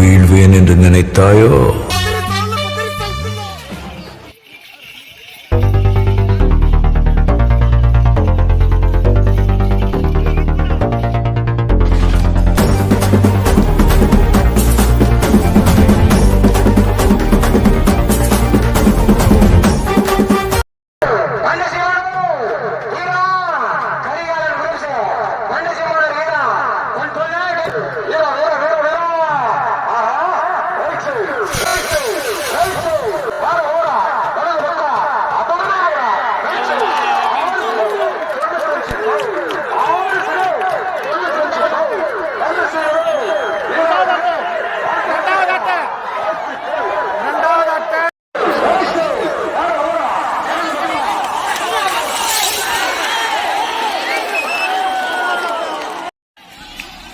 வீழ்வேன் என்று நினைத்தாயோ?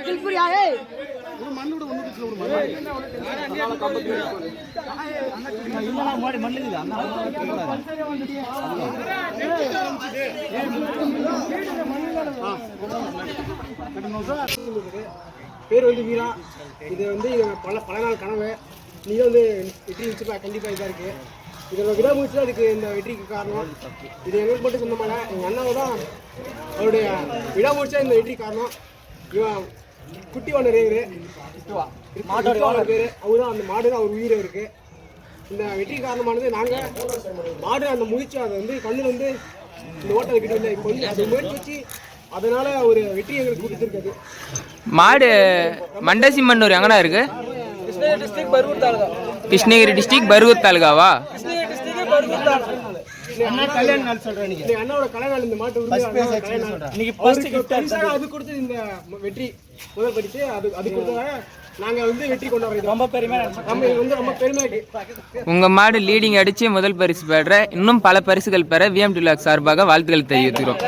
கில்புரியா ஏ ஒரு மண்ணோட ஒண்ணு இருக்குல ஒரு மண்ணு இல்லனா மாடி மண்ணு இல்ல அண்ணா பேர் வந்து வீரா இது வந்து இது பல பல நாள் கனவு. நீ வந்து வெற்றி நிச்சயமா கண்டிப்பாக இதாக இருக்கு. இதோட விடாமுயற்சி தான் இதுக்கு இந்த வெற்றிக்கு காரணம். இது எங்களுக்கு மட்டும் சொந்தமான எங்கள் அண்ணாவை தான் அவருடைய விடாமுயற்சி தான் இந்த வெற்றி காரணம். இவன் குட்டி ஒன்று ரேரு மாட்டோட பேர். அவர் தான் அந்த மாடு தான் அவர் உயிர் இருக்கு. இந்த வெற்றி காரணமானது நாங்கள் மாடு அந்த முயற்சி அதை வந்து கண்ணில் வந்து இந்த ஓட்டை கிட்ட இல்லை இப்போ வந்து அதை முயற்சி வச்சு அதனால ஒரு வெற்றி எங்களுக்கு கொடுத்துருக்காது மாடு மண்டசி மண்ணூர் எங்கடா இருக்கு? கிருஷ்ணகிரி டிஸ்ட்ரிக்ட் பருவூர் தாலுகா. கிருஷ்ணகிரி டிஸ்ட்ரிக்ட் பருவூர் தாலுகாவா? கிருஷ்ணகிரி டிஸ்ட்ரிக்ட் பருவூர் தாலுகா. அண்ணா கல்யாண நாள் சொல்றேன் இன்னைக்கு. அண்ணாவோட கல்யாண நாள் இந்த மாட்டு உரிமை அண்ணாவோட கல்யாண நாள். இன்னைக்கு ஃபர்ஸ்ட் கிஃப்ட் அது கொடுத்து இந்த வெற்றி முதல் பரிசு அது அது கொடுத்ததால நாங்க வந்து வெற்றி கொண்டாடுறோம். ரொம்ப பெருமையா நம்ம இது வந்து ரொம்ப பெருமையா இருக்கு உங்க மாடு லீடிங் அடிச்சு முதல் பரிசு பெற இன்னும் பல பரிசுகள் பெற விஎம் டிலாக் சார்பாக வாழ்த்துக்கள் தெரிவிக்கிறோம்